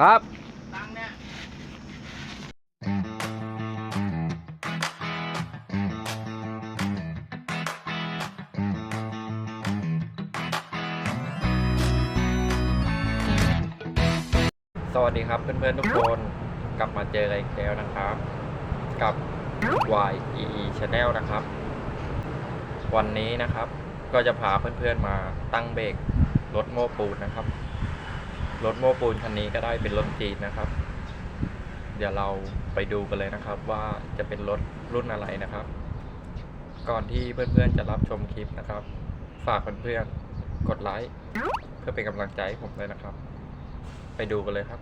ครับตังเนี่ยสวัสดีครับเพื่อนๆทุกคนกลับมาเจอกันอีกแล้วนะครับ กับ YEE Channel นะครับ วันนี้นะครับก็จะพาเพื่อนๆมาตั้งเบรกรถโม้ปูนนะครับ รถโม้ปูนคันนี้ก็ได้เป็นรถจีนนะครับ เดี๋ยวเราไปดูกันเลยนะครับ ว่าจะเป็นรถรุ่นอะไรนะครับ ก่อนที่เพื่อนๆจะรับชมคลิปนะครับ ฝากเพื่อนๆกดไลค์เพื่อเป็นกำลังใจให้ผมเลยนะครับ ไปดูกันเลยครับ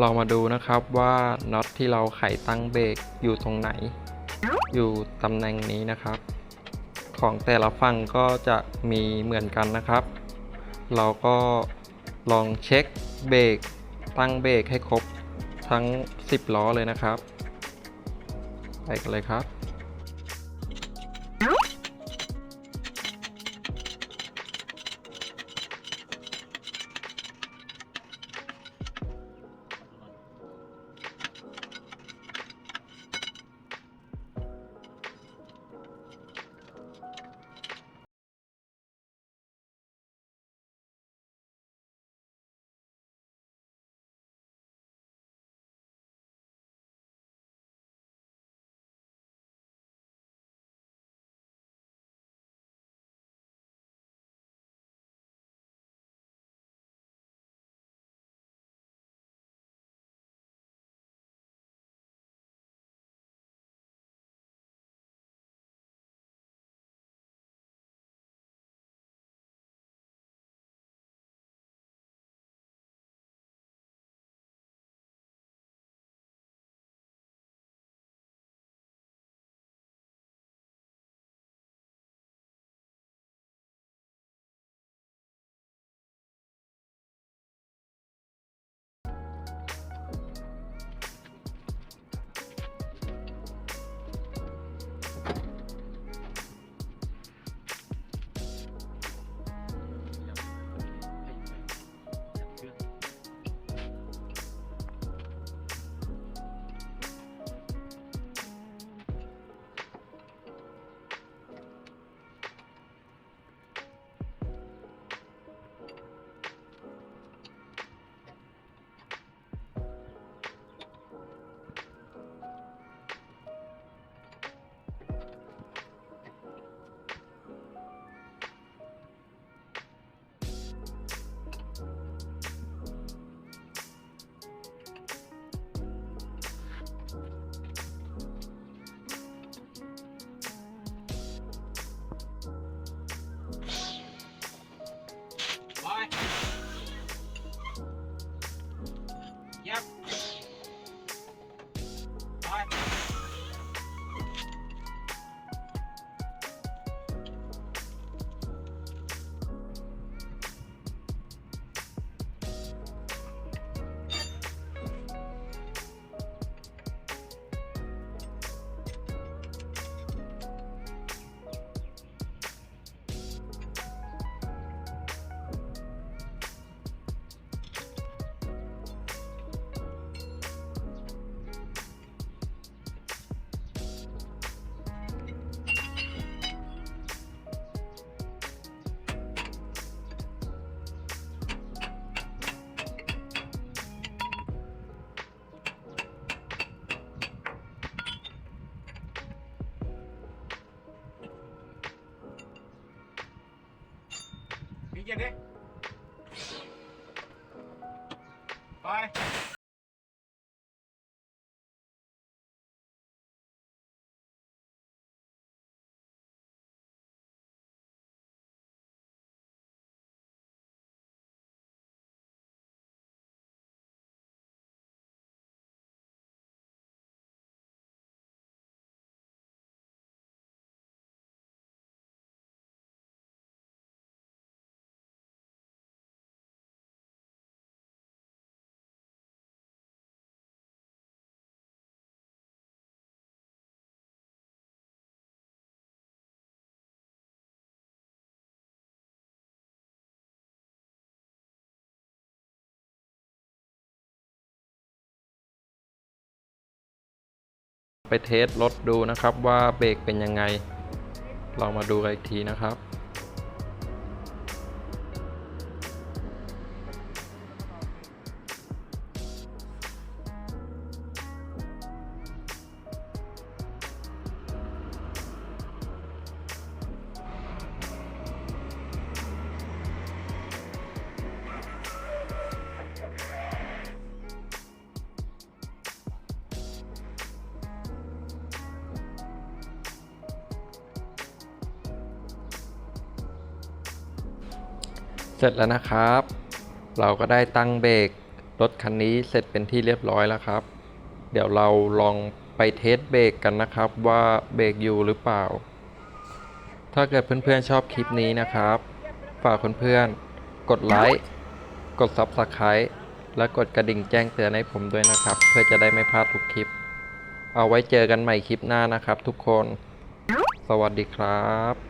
ลองมาดูนะครับว่าน็อตที่เราไขตั้งเบรกอยู่ตรงไหน อยู่ตำแหน่งนี้นะครับ ของแต่ละฝั่งก็จะมีเหมือนกันนะครับ เราก็ลองเช็คเบรกตั้งเบรกให้ครบทั้ง 10 ล้อเลยนะครับไปกันเลยครับ มี ไปเทสรถดูนะครับว่าเบรกเป็นยังไง ลองมาดูกันอีกทีนะครับ เสร็จแล้วนะครับ เราก็ได้ตั้งเบรกรถคันนี้เสร็จเป็นที่เรียบร้อยแล้วครับ เดี๋ยวเราลองไปเทสเบรกกันนะครับว่าเบรกอยู่หรือเปล่า ถ้าเกิดเพื่อนๆชอบคลิปนี้นะครับ ฝากเพื่อนๆกดไลค์กด Subscribe และกดกระดิ่งแจ้งเตือนให้ผมด้วยนะครับ เพื่อจะได้ไม่พลาดทุกคลิป เอาไว้เจอกันใหม่คลิปหน้านะครับทุกคน สวัสดีครับ